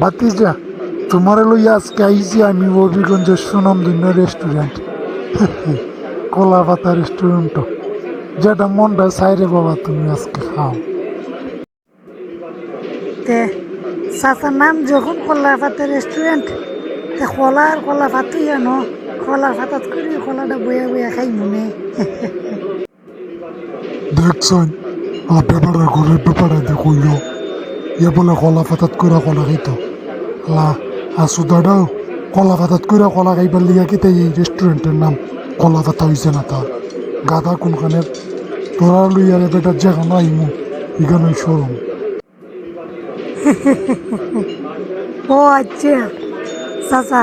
বাতিজা তোমার লইয়া আজকে আইছি আমি হবিগঞ্জের সুনামধন্য রেস্টুরেন্ট কলা পাতা রেস্টুরেন্ট যেটা মনটা চাইরে বাবা তুমি আজকে খাও। তে চাচার নাম যখন কলা পাতা রেস্টুরেন্ট তে কলা আর কলা পাতুই আনো। কলা পাতাত করে কলাটা বইয়া বইয়া খাই মনে। দেখছেন ব্যাপারটা ঘরের ব্যাপারে দেখইল ইয়ে বলে কলা পাতাত করে কলা খাইতো। আলা আসুদাটাও কলা পাতাত করে কলা খাইবার লিয়া কি তাই এই রেস্টুরেন্টের নাম কলা পাতা হইছে না তা? গাদা কোনখানের তোরা লইয়ারে বেটার যেখানে আইমু, এখানে শোরুম। ও আচ্ছা চাচা,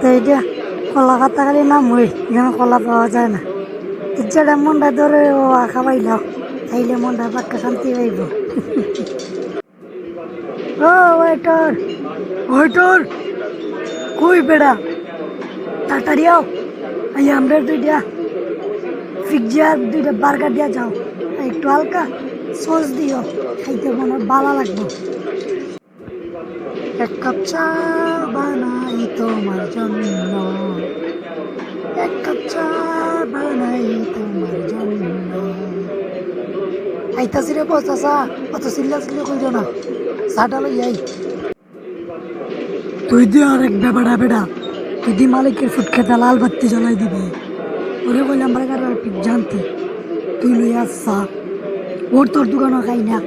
তো কলা পাতা খালি নাম হই, এখানে কলা পাওয়া যায় না। ইচ্ছাটা মনটা ধরে ও খাবাইলাও খাইলে মনটা পাক্কা শান্তি পাইব। ও ওয়েটার ওয়েটার কই বেড়া? তাড়াতাড়ি আও। এই আমরা দুইটা পিৎজা দুইটা বার্গার দিয়া যাও। একটু হালকা সস দিও। খাইতে মনে ভালো লাগবে। এক কাপ চা বানাই তোমার জন্য। এক কাপ চা বানাই তোমার জন্য। আইতাছি রে বসা চা অত চিল্লা চিল্লি কইর না। চাটা লই আই তুই দি আর এক বেবাড়া বেড়া, তুই দি মালিকের ফুট খেতে লাল বাত্তি জ্বলাই দিবি, ওরে বললাম বার্গার জানতে, তুই লই সা ওর তোর দোকানও খাই না।